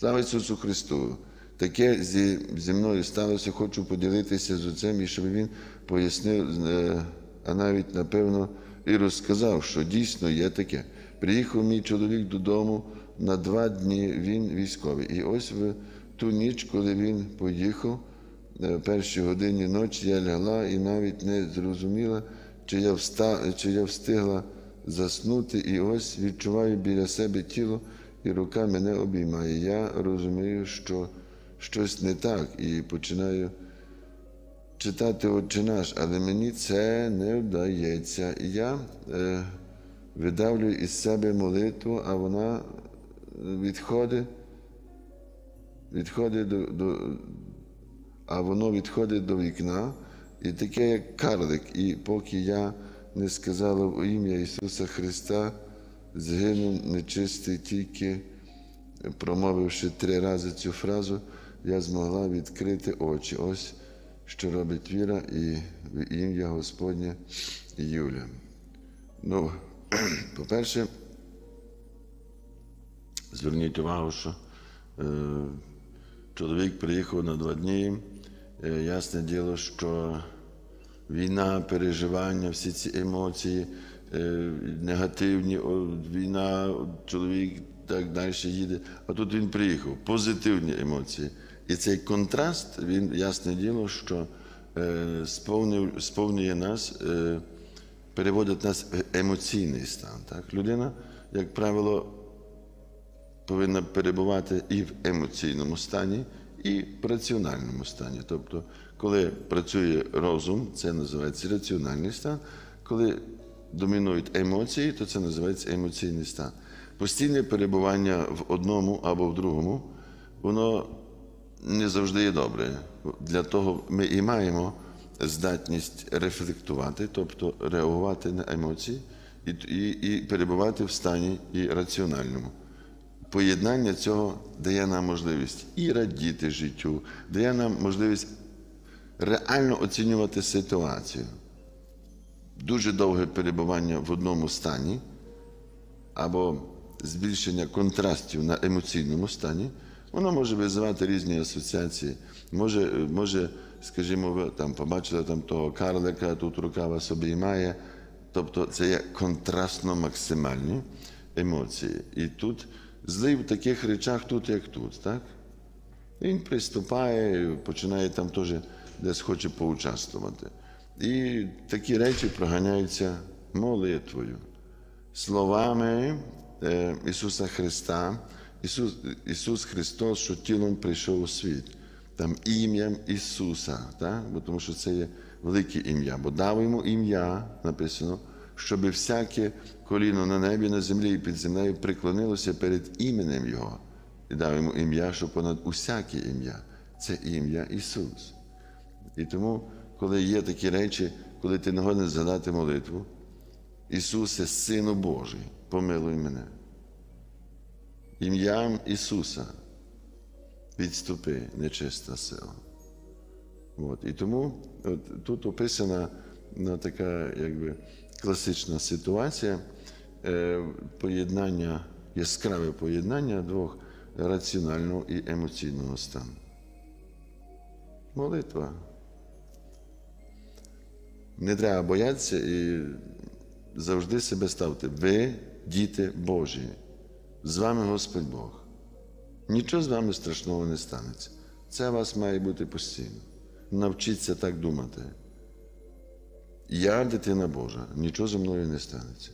Слава Ісусу Христу! Таке зі, зі мною сталося, хочу поділитися з отцем, і щоб він пояснив, е, а навіть, напевно, і розказав, що дійсно є таке. Приїхав мій чоловік додому на два дні, він військовий. І ось в ту ніч, коли він поїхав, е, в першій годині ночі я лягла і навіть не зрозуміла, чи я, вста, чи я встигла заснути, і ось відчуваю біля себе тіло, і рука мене обіймає. Я розумію, що щось не так, і починаю читати Отче наш, але мені це не вдається. Я е, видавлюю із себе молитву, а вона відходить, відходить до, до, а воно відходить до вікна, і таке, як карлик. І поки я не сказала в ім'я Ісуса Христа, згинув нечистий тільки промовивши три рази цю фразу, я змогла відкрити очі. Ось що робить віра і в ім'я Господнє Юля. Ну, по-перше, зверніть увагу, що е, чоловік приїхав на два дні. Е, ясне діло, що війна, переживання, всі ці емоції негативні, війна, чоловік так далі їде. А тут він приїхав, позитивні емоції. І цей контраст, він ясне діло, що е, сповнив, сповнює нас, е, переводить нас в емоційний стан. Так? Людина, як правило, повинна перебувати і в емоційному стані, і в раціональному стані. Тобто, коли працює розум, це називається раціональний стан. Коли домінують емоції, то це називається емоційний стан. Постійне перебування в одному або в другому, воно не завжди є добре. Для того ми і маємо здатність рефлектувати, тобто реагувати на емоції і, і, і перебувати в стані і раціональному. Поєднання цього дає нам можливість і радіти життю, дає нам можливість реально оцінювати ситуацію. Дуже довге перебування в одному стані або збільшення контрастів на емоційному стані, воно може визивати різні асоціації. Може, може скажімо, там побачили там того карлика, тут рука вас обіймає. Тобто це є контрастно максимальні емоції. І тут злий в таких речах тут, як тут. так? Він приступає, починає там теж десь хоче поучаствувати. І такі речі проганяються молитвою, словами е, Ісуса Христа. Ісус, Ісус Христос, що тілом прийшов у світ, там ім'ям Ісуса, так? Бо тому що це є велике ім'я. Бо дав йому ім'я, написано, щоб всяке коліно на небі, на землі і під землею приклонилося перед іменем Його. І дав йому ім'я, що понад усяке ім'я. Це ім'я Ісус. І тому, коли є такі речі, коли ти не годен згадати молитву, Ісусе, Сину Божий, помилуй мене. Ім'ям Ісуса відступи нечиста сила. От. І тому от, тут описана ну, така якби, класична ситуація е, поєднання, яскраве поєднання двох раціонального і емоційного стану. Молитва. Не треба боятися і завжди себе ставте. Ви діти Божі. З вами Господь Бог. Нічого з вами страшного не станеться. Це у вас має бути постійно. Навчіться так думати. Я дитина Божа, нічого зі мною не станеться.